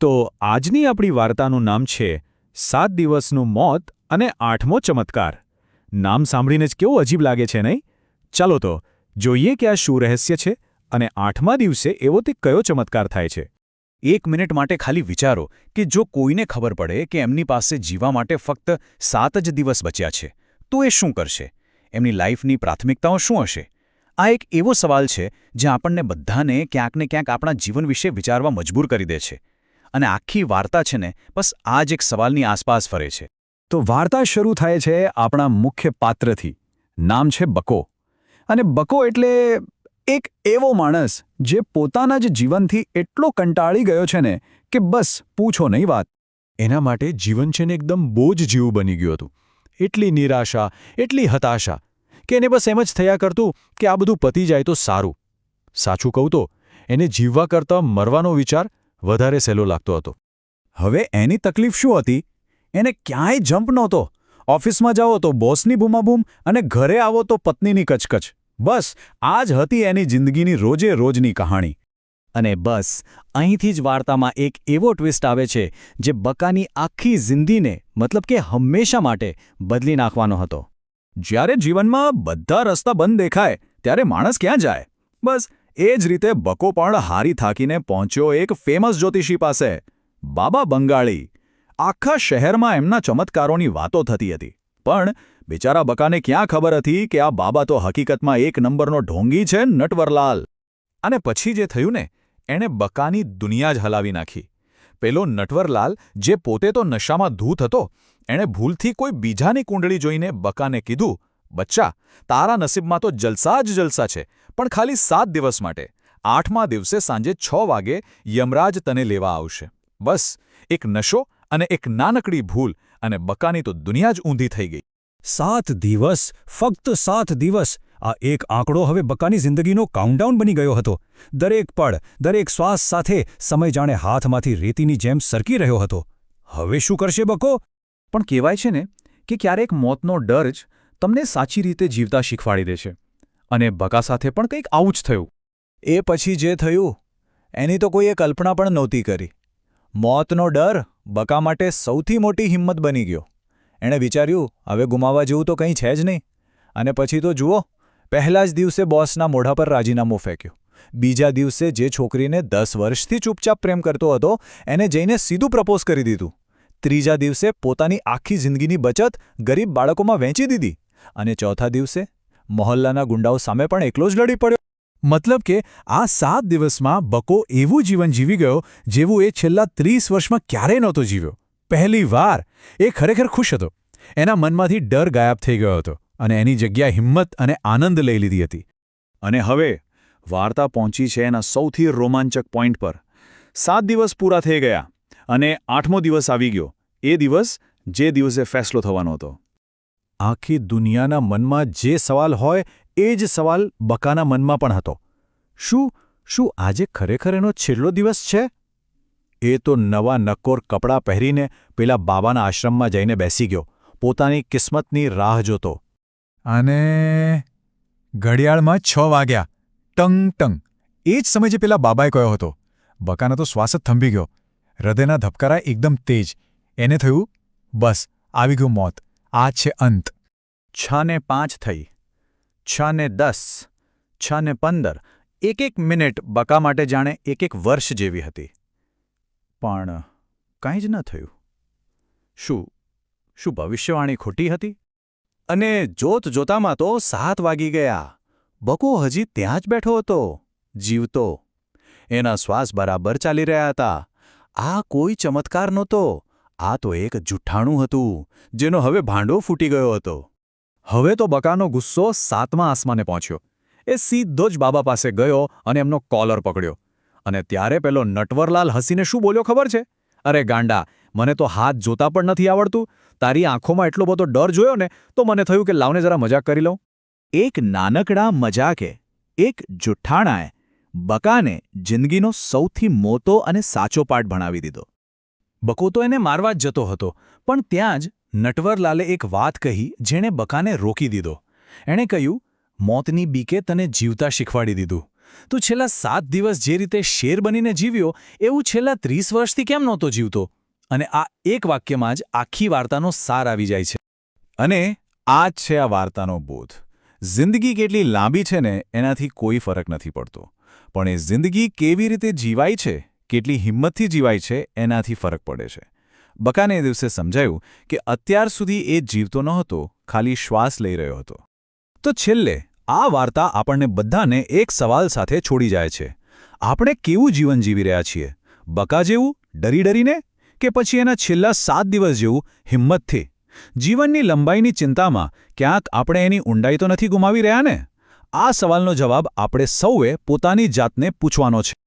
તો આજની આપણી વાર્તાનું નામ છે સાત દિવસનું મોત અને આઠમો ચમત્કાર. નામ સાંભળીને જ કેવું અજીબ લાગે છે નહીં? ચાલો તો જોઈએ કે આ શું રહસ્ય છે અને આઠમા દિવસે એવો તે કયો ચમત્કાર થાય છે. એક મિનિટ માટે ખાલી વિચારો કે જો કોઈને ખબર પડે કે એમની પાસે જીવા માટે ફક્ત સાત જ દિવસ બચ્યા છે, તો એ શું કરશે? એમની લાઈફની પ્રાથમિકતાઓ શું હશે? આ એક એવો સવાલ છે જે આપણને બધાને ક્યાંક ને ક્યાંક આપણા જીવન વિશે વિચારવા મજબૂર કરી દે છે. અને આખી વાર્તા છે ને, બસ આ જ એક સવાલની આસપાસ ફરે છે. તો વાર્તા શરૂ થાય છે આપણા મુખ્ય પાત્રથી. નામ છે બકો. અને બકો એટલે એક એવો માણસ જે પોતાના જ જીવનથી એટલો કંટાળી ગયો છે ને, કે બસ પૂછો નહીં વાત. એના માટે જીવન છે ને એકદમ બોજ જેવું બની ગયું હતું. એટલી નિરાશા, એટલી હતાશા, કે એને બસ એમ જ થયા કરતું કે આ બધું પતી જાય તો સારું. સાચું કહું તો, એને જીવવા કરતાં મરવાનો વિચાર વધારે સહેલો લાગતો હતો. હવે એની તકલીફ શું હતી? એને ક્યાંય જમ્પ નહોતો. ઓફિસમાં જાઓ તો બોસની બૂમાબૂમ અને ઘરે આવો તો પત્નીની કચકચ. બસ આ જ હતી એની જિંદગીની રોજે રોજની કહાણી. અને બસ, અહીંથી જ વાર્તામાં એક એવો ટ્વિસ્ટ આવે છે, જે બકાની આખી જિંદગીને, મતલબ કે હંમેશા માટે, બદલી નાખવાનો હતો. જ્યારે જીવનમાં બધા રસ્તા બંધ દેખાય, ત્યારે માણસ ક્યાં જાય? બસ એ જ રીતે બકો પણ હારી થાકીને પહોંચ્યો એક ફેમસ જ્યોતિષી પાસે, બાબા બંગાળી. આખા શહેરમાં એમના ચમત્કારોની વાતો થતી હતી. પણ બિચારા બકાને ક્યાં ખબર હતી કે આ બાબા તો હકીકતમાં એક નંબરનો ઢોંગી છે, નટવરલાલ? અને પછી જે થયું ને, એણે બકાની દુનિયા જ હલાવી નાખી. પેલો નટવરલાલ, જે પોતે તો નશામાં ધૂત હતો, એણે ભૂલથી કોઈ બીજાની કુંડળી જોઈને બકાને કીધું, બચ્ચા, તારા નસીબમાં તો જલસા જ જલસા છે પણ ખાલી સાત દિવસ માટે. આઠમા દિવસે સાંજે છ વાગે યમરાજ તને લેવા આવશે. બસ એક નશો અને એક નાનકડી ભૂલ અને બકાની તો દુનિયા જ ઊંધી થઈ ગઈ. સાત દિવસ ફક્ત સાત દિવસ. આ એક આંકડો હવે બકાની જિંદગીનો કાઉન્ટડાઉન બની ગયો હતો. દરેક પળ દરેક શ્વાસ સાથે સમય જાણે હાથમાંથી રેતીની જેમ સરકી રહ્યો હતો. હવે શું કરશે બકો? પણ કહેવાય છે ને કે ક્યારેક મોતનો ડર જ તમને સાચી રીતે જીવતા શીખવાડી દે છે. અને બકા સાથે પણ કંઈક આવું જ થયું. એ પછી જે થયું, એની તો કોઈએ કલ્પના પણ નહોતી કરી. મોતનો ડર બકા માટે સૌથી મોટી હિંમત બની ગયો. એણે વિચાર્યું, હવે ગુમાવવા જેવું તો કંઈ છે જ નહીં. અને પછી તો જુઓ, પહેલા જ દિવસે બોસના મોઢા પર રાજીનામું ફેંક્યું. બીજા દિવસે જે છોકરીને દસ વર્ષથી ચૂપચાપ પ્રેમ કરતો હતો, એને જઈને સીધું પ્રપોઝ કરી દીધું. ત્રીજા દિવસે પોતાની આખી જિંદગીની બચત ગરીબ બાળકોમાં વહેંચી દીધી. અને ચોથા દિવસે મોહલ્લાના ગુંડાઓ સામે પણ એકલો જ લડી પડ્યો. મતલબ કે આ સાત દિવસમાં બકો એવું જીવન જીવી ગયો જેવું એ છેલ્લા ત્રીસ વર્ષમાં ક્યારેય નહોતો જીવ્યો. પહેલી વાર એ ખરેખર ખુશ હતો. એના મનમાંથી ડર ગાયબ થઈ ગયો હતો અને એની જગ્યા હિંમત અને આનંદ લઈ લીધી હતી. અને હવે વાર્તા પહોંચી છે એના સૌથી રોમાંચક પોઈન્ટ પર. સાત દિવસ પૂરા થઈ ગયા અને આઠમો દિવસ આવી ગયો. એ દિવસ જે દિવસે ફેસલો થવાનો હતો. આખી દુનિયાના મનમાં જે સવાલ હોય, એ જ સવાલ બકાના મનમાં પણ હતો. શું શું આજે ખરેખર એનો છેલ્લો દિવસ છે? એ તો નવા નક્કોર કપડાં પહેરીને પેલા બાબાના આશ્રમમાં જઈને બેસી ગયો. પોતાની કિસ્મતની રાહ જોતો. અને ઘડિયાળમાં છ વાગ્યા. Tongue tongue. એ જ સમય જે પેલા બાબાએ કહ્યો હતો. બકાના તો શ્વાસ જ થંભી ગયો. હૃદયના ધબકારા એકદમ તેજ. એને થયું, બસ, આવી ગયું મોત. આ છે અંત. છ ને પાંચ થઈ. છ ને દસ. છ ને પંદર. એક એક મિનિટ બકા માટે જાણે એક એક વર્ષ જેવી હતી. પણ કાંઈ જ ન થયું. શું શું ભવિષ્યવાણી ખોટી હતી? અને જોત જોતામાં તો સાત વાગી ગયા. બકો હજી ત્યાં જ બેઠો હતો, જીવતો. એના શ્વાસ બરાબર ચાલી રહ્યા હતા. આ કોઈ ચમત્કાર નહોતો. આ તો એક જુઠ્ઠાણું હતું, જેનો હવે ભાંડો ફૂટી ગયો હતો. હવે તો બકાનો ગુસ્સો સાતમા આસમાને પહોંચ્યો. એ સીધો જ બાબા પાસે ગયો અને એમનો કોલર પકડ્યો. અને ત્યારે પેલો નટવરલાલ હસીને શું બોલ્યો ખબર છે? અરે ગાંડા, મને તો હાથ જોતા પણ નથી આવડતું. તારી આંખોમાં એટલો બધો ડર જોયો ને, તો મને થયું કે લાવને જરા મજાક કરી લઉં. એક નાનકડા મજાકે, એક જુઠ્ઠાણાએ બકાને જિંદગીનો સૌથી મોટો અને સાચો પાઠ ભણાવી દીધો. બકો તો એને મારવા જ જતો હતો, પણ ત્યાં જ નટવરલાલે એક વાત કહી, જેણે બકાને રોકી દીધો. એણે કહ્યું, મોતની બીકે તને જીવતા શીખવાડી દીધું. તું છેલ્લા સાત દિવસ જે રીતે શેર બનીને જીવ્યો, એવું છેલ્લા ત્રીસ વર્ષથી કેમ નહોતો જીવતો? અને આ એક વાક્યમાં જ આખી વાર્તાનો સાર આવી જાય છે. અને આ જ છે આ વાર્તાનો બોધ. જિંદગી કેટલી લાંબી છે ને, એનાથી કોઈ ફરક નથી પડતો. પણ એ જિંદગી કેવી રીતે જીવાય છે કેટલી હિંમતથી જીવાય છે, એનાથી ફરક પડે છે. બકાને એ દિવસે સમજાયું કે અત્યાર સુધી એ જીવતો નહોતો, ખાલી શ્વાસ લઈ રહ્યો હતો. તો છેલ્લે, આ વાર્તા આપણને બધાને એક સવાલ સાથે છોડી જાય છે. આપણે કેવું જીવન જીવી રહ્યા છીએ? બકા જેવું, ડરી ડરીને? કે પછી એના છેલ્લા સાત દિવસ જેવું, હિંમતથી? જીવનની લંબાઈની ચિંતામાં ક્યાંક આપણે એની ઊંડાઈ તો નથી ગુમાવી રહ્યા ને? આ સવાલનો જવાબ આપણે સૌએ પોતાની જાતને પૂછવાનો છે.